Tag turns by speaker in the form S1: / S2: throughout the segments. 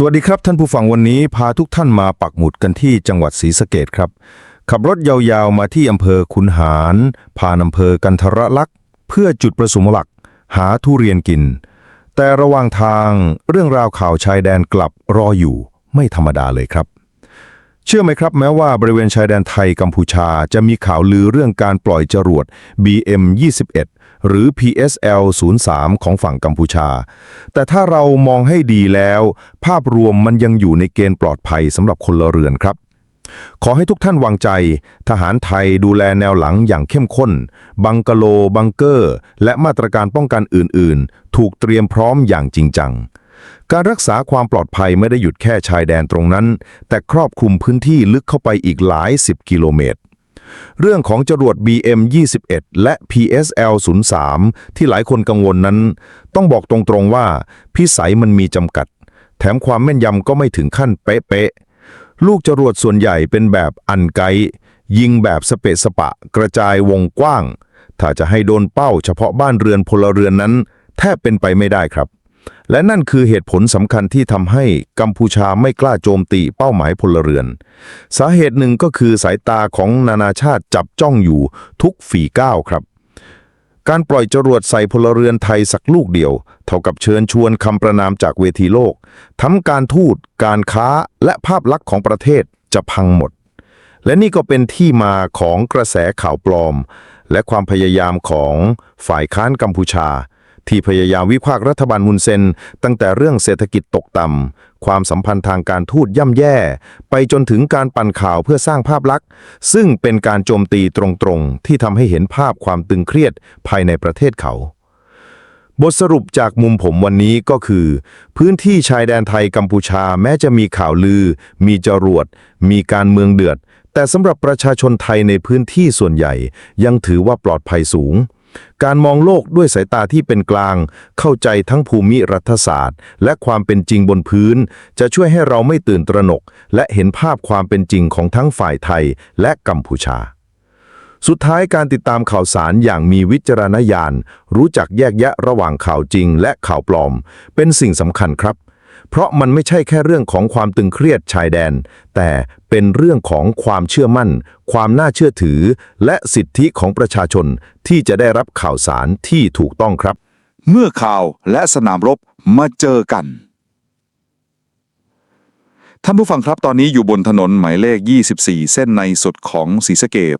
S1: สวัสดีครับท่านผู้ฟังวันนี้พาทุกท่านมาปักหมุดกันที่จังหวัดศรีสะเกดครับ ขับรถยาวๆมาที่อำเภอขุนหารผ่านอำเภอกันทรลักษ์เพื่อจุดประสงค์หลัก หาทุเรียนกิน แต่ระหว่างทางเรื่องราวข่าวชายแดนกลับรออยู่ไม่ธรรมดาเลยครับ เชื่อไหมครับแม้ว่าบริเวณชายแดนไทยกัมพูชาจะมีข่าวลือเรื่องการปล่อยจรวด BM21 หรือ PSL 03 ของฝั่งกัมพูชา แต่ถ้าเรามองให้ดีแล้ว ภาพรวมมันยังอยู่ในเกณฑ์ปลอดภัยสำหรับคนละเรือนครับ ขอให้ทุกท่านวางใจ ทหารไทยดูแลแนวหลังอย่างเข้มข้น บังกะโล บังเกอร์ และมาตรการป้องกันอื่น ๆ ถูกเตรียมพร้อมอย่างจริงจังการรักษาความปลอดภัยไม่ได้หยุดแค่ชายแดนตรงนั้น แต่ครอบคลุมพื้นที่ลึกเข้าไปอีกหลายสิบกิโลเมตร เรื่องของจรวด BM21 และ PSL03 ที่หลายคนกังวลนั้น ต้องบอกตรงๆว่า พิสัยมันมีจำกัด แถมความแม่นยำก็ไม่ถึงขั้นเป๊ะๆ ลูกจรวดส่วนใหญ่เป็นแบบอันไกยิงแบบสเปะสปะ กระจายวงกว้าง ถ้าจะให้โดนเป้าเฉพาะบ้านเรือนพลเรือนนั้น แทบเป็นไปไม่ได้ครับ และนั่นคือเหตุผลสำคัญที่ทำให้กัมพูชาไม่กล้าโจมตีเป้าหมายพลเรือน สาเหตุหนึ่งก็คือสายตาของนานาชาติจับจ้องอยู่ทุกฝีก้าวครับ การปล่อยจรวดใส่พลเรือนไทยสักลูกเดียว เท่ากับเชิญชวนคำประนามจากเวทีโลก ทั้งการทูต การค้า และภาพลักษณ์ของประเทศจะพังหมด และนี่ก็เป็นที่มาของกระแสข่าวปลอม และความพยายามของฝ่ายค้านกัมพูชา ที่พยายามวิพากษ์รัฐบาลฮุนเซน ตั้งแต่เรื่องเศรษฐกิจตกต่ำ ความสัมพันธ์ทางการทูตย่ำแย่ ไปจนถึงการปั่นข่าวเพื่อสร้างภาพลักษณ์ ซึ่งเป็นการโจมตีตรงๆ ที่ทำให้เห็นภาพความตึงเครียดภายในประเทศเขา บทสรุปจากมุมผมวันนี้ก็คือ พื้นที่ชายแดนไทยกัมพูชาแม้จะมีข่าวลือ มีจรวด มีการเมืองเดือด แต่สำหรับประชาชนไทยในพื้นที่ส่วนใหญ่ ยังถือว่าปลอดภัยสูง การมองโลกด้วยสายตาที่เป็นกลาง เข้าใจทั้งภูมิรัฐศาสตร์ และความเป็นจริงบนพื้น จะช่วยให้เราไม่ตื่นตระหนก และเห็นภาพความเป็นจริงของทั้งฝ่ายไทยและกัมพูชา สุดท้ายการติดตามข่าวสารอย่างมีวิจารณญาณ รู้จักแยกแยะระหว่างข่าวจริงและข่าวปลอม เป็นสิ่งสำคัญครับ เพราะมันไม่ใช่แค่เรื่องของความตึงเครียดชายแดน แต่เป็นเรื่องของความเชื่อมั่น ความน่าเชื่อถือ และสิทธิของประชาชนที่จะได้รับข่าวสารที่ถูกต้องครับ
S2: เมื่อข่าวและสนามรบมาเจอกันท่านผู้ฟังครับตอนนี้อยู่บนถนนหมายเลข 24 เส้นในสุดของศรีสะเกด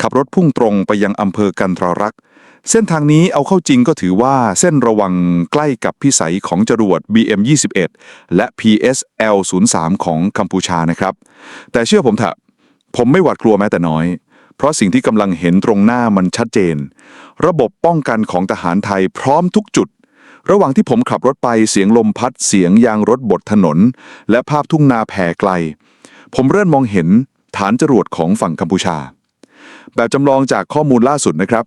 S2: ขับรถพุ่งตรงไปยังอำเภอกันทรรักษ์ เส้นทางนี้เอาเข้าจริงก็ถือว่าเส้นระวังใกล้กับพิสัยของจรวด BM21 และ PSL03 ของกัมพูชานะครับ แต่เชื่อผมเถอะผมไม่หวาดกลัวแม้แต่น้อย เพราะสิ่งที่กำลังเห็นตรงหน้ามันชัดเจน ระบบป้องกันของทหารไทยพร้อมทุกจุด ระหว่างที่ผมขับรถไปเสียงลมพัดเสียงยางรถบดถนน และภาพทุ่งนาแผ่ไกล ผมเริ่มมองเห็นฐานจรวดของฝั่งกัมพูชา แบบจำลองจากข้อมูลล่าสุดนะครับ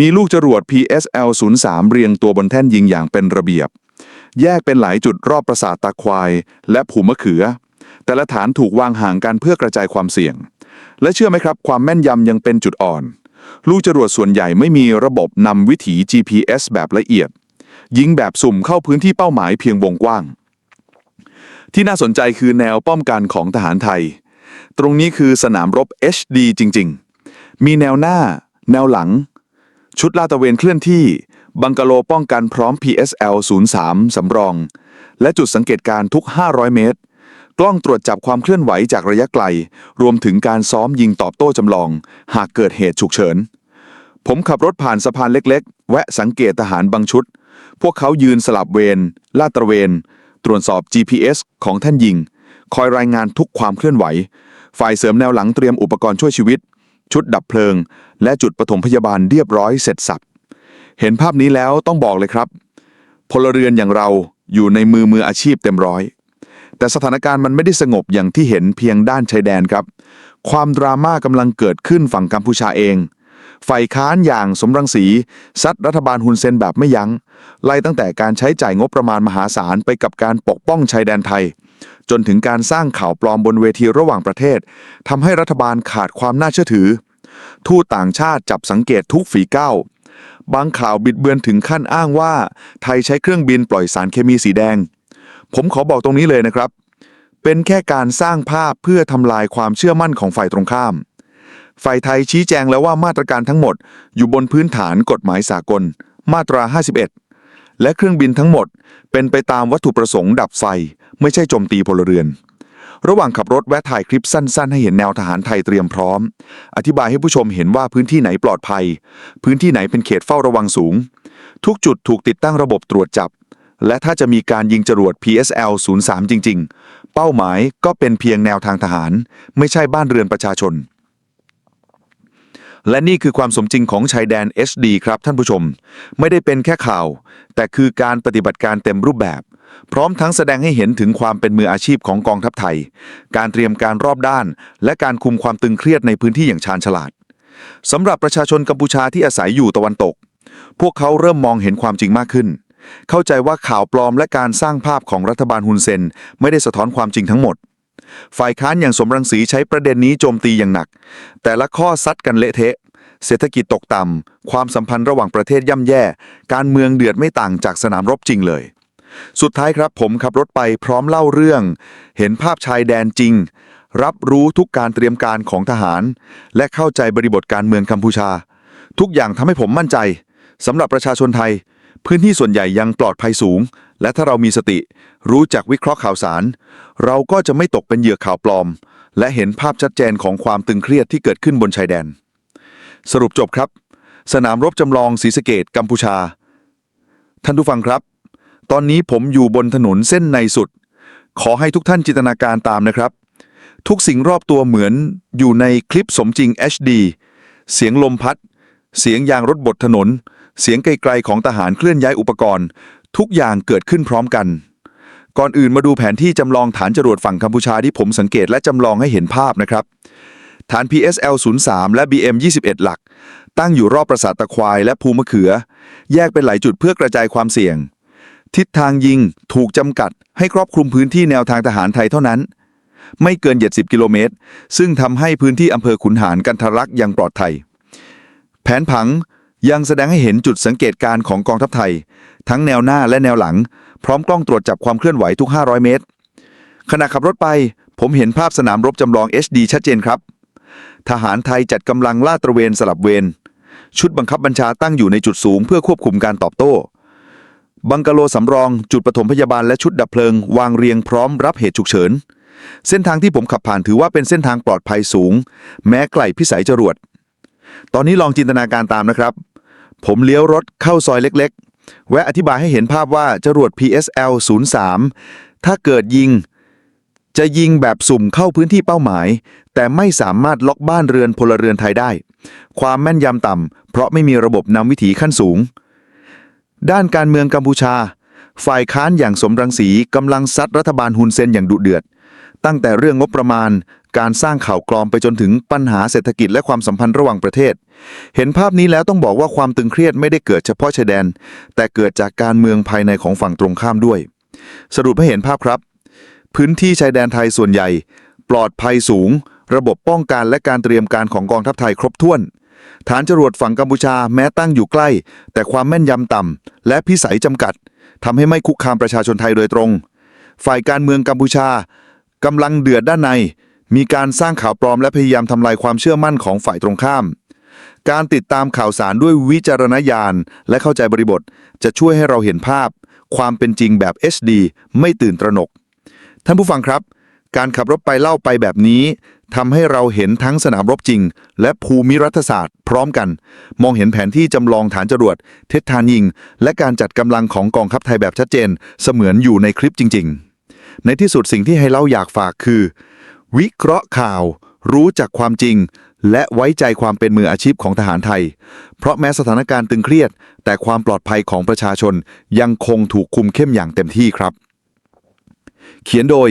S2: มีลูกจรวด PSL 03เรียงตัวบนแท่นยิงอย่างเป็นระเบียบ แยกเป็นหลายจุดรอบปราสาทตาควาย และผูมะเขือ แต่ละฐานถูกวางห่างกันเพื่อกระจายความเสี่ยง และเชื่อไหมครับ ความแม่นยำยังเป็นจุดอ่อน ลูกจรวดส่วนใหญ่ไม่มีระบบนำวิถี GPS แบบละเอียด ยิงแบบสุ่มเข้าพื้นที่เป้าหมายเพียงวงกว้าง ที่น่าสนใจคือแนวป้องกันของทหารไทย ตรงนี้คือสนามรบ HD จริง ๆ มีแนวหน้า แนวหลัง ชุดลาดตระเวนเคลื่อนที่ บังกะโลป้องกันพร้อม PSL 03สำรอง และจุดสังเกตการทุก 500 เมตร กล้องตรวจจับความเคลื่อนไหวจากระยะไกล รวมถึงการซ้อมยิงตอบโต้จำลอง หากเกิดเหตุฉุกเฉิน ผมขับรถผ่านสะพานเล็ก ๆ แวะสังเกตทหารบางชุด พวกเขายืนสลับเวรลาดตระเวน ตรวจสอบ GPS ของท่านยิง คอยรายงานทุกความเคลื่อนไหว ฝ่ายเสริมแนวหลังเตรียมอุปกรณ์ช่วยชีวิต ชุดดับเพลิง และจุดปฐมพยาบาลเรียบร้อยเสร็จสับเห็นภาพนี้แล้วต้องบอกเลยครับ พลเรือนอย่างเราอยู่ในมือมืออาชีพเต็มร้อย แต่สถานการณ์มันไม่ได้สงบอย่างที่เห็นเพียงด้านชายแดนครับ ความดราม่ากำลังเกิดขึ้นฝั่งกัมพูชาเอง ฝ่ายค้านอย่างสมรังสีซัดรัฐบาลฮุนเซนแบบไม่ยัง้ง ไล่ตั้งแต่การใช้จ่ายงบประมาณมหาศาลไปกับการปกป้องชายแดนไทย จนถึงการสร้างข่าวปลอมบนเวทีระหว่างประเทศทำให้รัฐบาลขาดความน่าเชื่อถือ ทูตต่างชาติจับสังเกตทุกฝีก้าวบางข่าวบิดเบือนถึงขั้นอ้างว่า ไทยใช้เครื่องบินปล่อยสารเคมีสีแดง ผมขอบอกตรงนี้เลยนะครับ เป็นแค่การสร้างภาพเพื่อทำลายความเชื่อมั่นของฝ่ายตรงข้าม ฝ่ายไทยชี้แจงแล้วว่ามาตรการทั้งหมด อยู่บนพื้นฐานกฎหมายสากล มาตรา 51 และเครื่องบินทั้งหมด เป็นไปตามวัตถุประสงค์ดับไฟ ไม่ใช่โจมตีพลเรือน ระหว่างขับรถแวะถ่ายคลิปสั้น ๆ ให้เห็นแนวทหารไทยเตรียมพร้อม อธิบายให้ผู้ชมเห็นว่าพื้นที่ไหนปลอดภัย พื้นที่ไหนเป็นเขตเฝ้าระวังสูง ทุกจุดถูกติดตั้งระบบตรวจจับ และถ้าจะมีการยิงจรวด PSL 03 จริง ๆ เป้าหมายก็เป็นเพียงแนวทางทหาร ไม่ใช่บ้านเรือนประชาชนและนี่คือความสมจริงของชายแดน HD ครับท่านผู้ชม ไม่ได้เป็นแค่ข่าว แต่คือการปฏิบัติการเต็มรูปแบบ พร้อมทั้งแสดงให้เห็นถึงความเป็นมืออาชีพของกองทัพไทย การเตรียมการรอบด้าน และการคุมความตึงเครียดในพื้นที่อย่างชาญฉลาดสำหรับประชาชนกัมพูชาที่อาศัยอยู่ตะวันตก พวกเขาเริ่มมองเห็นความจริงมากขึ้น เข้าใจว่าข่าวปลอมและการสร้างภาพของรัฐบาลฮุนเซน ไม่ได้สะท้อนความจริงทั้งหมด ฝ่ายค้านอย่างสมรังสีใช้ประเด็นนี้โจมตีอย่างหนัก แต่ละข้อซัดกันเละเทะ เศรษฐกิจตกต่ำความสัมพันธ์ระหว่างประเทศย่ำแย่ การเมืองเดือดไม่ต่างจากสนามรบจริงเลย สุดท้ายครับผมขับรถไปพร้อมเล่าเรื่อง เห็นภาพชายแดนจริง รับรู้ทุกการเตรียมการของทหาร และเข้าใจบริบทการเมืองกัมพูชา ทุกอย่างทำให้ผมมั่นใจสำหรับประชาชนไทย พื้นที่ส่วนใหญ่ยังปลอดภัยสูง และถ้าเรามีสติ รู้จักวิเคราะห์ข่าวสาร เราก็จะไม่ตกเป็นเหยื่อข่าวปลอม และเห็นภาพชัดเจนของความตึงเครียดที่เกิดขึ้นบนชายแดน สรุปจบครับ สนามรบจำลองศรีสะเกดกัมพูชา ท่านผู้ฟังครับ ตอนนี้ผมอยู่บนถนนเส้นในสุด ขอให้ทุกท่านจินตนาการตามนะครับ ทุกสิ่งรอบตัวเหมือนอยู่ในคลิปสมจริง HD เสียงลมพัด เสียงยางรถบดถนน เสียงไกลๆของทหารเคลื่อนย้ายอุปกรณ์ ทุกอย่างเกิดขึ้นพร้อมกัน ก่อนอื่นมาดูแผนที่จำลองฐานจรวดฝั่งกัมพูชาที่ผมสังเกตและจำลองให้เห็นภาพนะครับ ฐาน PSL 03และ BM 21หลัก ตั้งอยู่รอบปราสาทตะควายและภูมะเขือ แยกเป็นหลายจุดเพื่อกระจายความเสี่ยง ทิศทางยิงถูกจำกัดให้ครอบคลุมพื้นที่แนวทางทหารไทยเท่านั้น ไม่เกิน 70 กิโลเมตร ซึ่งทำให้พื้นที่อำเภอขุนหารกันทรลักษ์ยังปลอดภัย แผนผังยังแสดงให้เห็นจุดสังเกตการณ์ของกองทัพไทย ทั้งแนวหน้าและแนวหลัง พร้อมกล้องตรวจจับความเคลื่อนไหวทุก 500 เมตร ขณะขับรถไป ผมเห็นภาพสนามรบจำลอง HD ชัดเจนครับ ทหารไทยจัดกำลังลาดตระเวนสลับเวรชุดบังคับบัญชาตั้งอยู่ในจุดสูงเพื่อควบคุมการตอบโต้ บังกะโลสำรอง จุดปฐมพยาบาลและชุดดับเพลิง วางเรียงพร้อมรับเหตุฉุกเฉิน เส้นทางที่ผมขับผ่านถือว่าเป็นเส้นทางปลอดภัยสูง แม้ไกลพิสัยจรวด ตอนนี้ลองจินตนาการตามนะครับ ผมเลี้ยวรถเข้าซอยเล็กๆ แวะอธิบายให้เห็นภาพว่าจรวด PSL 03ถ้าเกิดยิง จะยิงแบบสุ่มเข้าพื้นที่เป้าหมาย แต่ไม่สามารถล็อกบ้านเรือนพลเรือนไทยได้ ความแม่นยำต่ำเพราะไม่มีระบบนำวิถีขั้นสูง ด้านการเมืองกัมพูชา ฝ่ายค้านอย่างสมรังสีกำลังซัดรัฐบาลฮุนเซนอย่างดุเดือด ตั้งแต่เรื่องงบประมาณ การสร้างข่าวกลอมไปจนถึงปัญหาเศรษฐกิจและความสัมพันธ์ระหว่างประเทศ เห็นภาพนี้แล้วต้องบอกว่าความตึงเครียดไม่ได้เกิดเฉพาะชายแดน แต่เกิดจากการเมืองภายในของฝั่งตรงข้ามด้วย สรุปให้เห็นภาพครับ พื้นที่ชายแดนไทยส่วนใหญ่ ปลอดภัยสูง ระบบป้องกันและการเตรียมการของกองทัพไทยครบถ้วน ฐานจรวดฝั่งกัมพูชาแม้ตั้งอยู่ใกล้ แต่ความแม่นยำต่ำและพิสัยจำกัดทำให้ไม่คุกคามประชาชนไทยโดยตรง ฝ่ายการเมืองกัมพูชากำลังเดือดด้านใน มีการสร้างข่าวปลอมและพยายามทำลายความเชื่อมั่นของฝ่ายตรงข้าม การติดตามข่าวสารด้วยวิจารณญาณ และเข้าใจบริบท จะช่วยให้เราเห็นภาพ ความเป็นจริงแบบ HD ไม่ตื่นตระหนก ท่านผู้ฟังครับ การขับรถไปเล่าไปแบบนี้ทำให้เราเห็นทั้งสนามรบจริง และภูมิรัฐศาสตร์ พร้อมกัน มองเห็นแผนที่จำลองฐานจรวด เทศทานยิง และการจัดกำลังของกองทัพไทยแบบชัดเจน เสมือนอยู่ในคลิปจริง ๆ ในที่สุดสิ่งที่ให้เล่าอยากฝากคือ วิเคราะห์ข่าว รู้จักความจริง และไว้ใจความเป็นมืออาชีพของทหารไทย เพราะแม้สถานการณ์ตึงเครียด แต่ความปลอดภัยของประชาชนยังคงถูกคุมเข้มอย่างเต็มที่ครับ เขียนโดย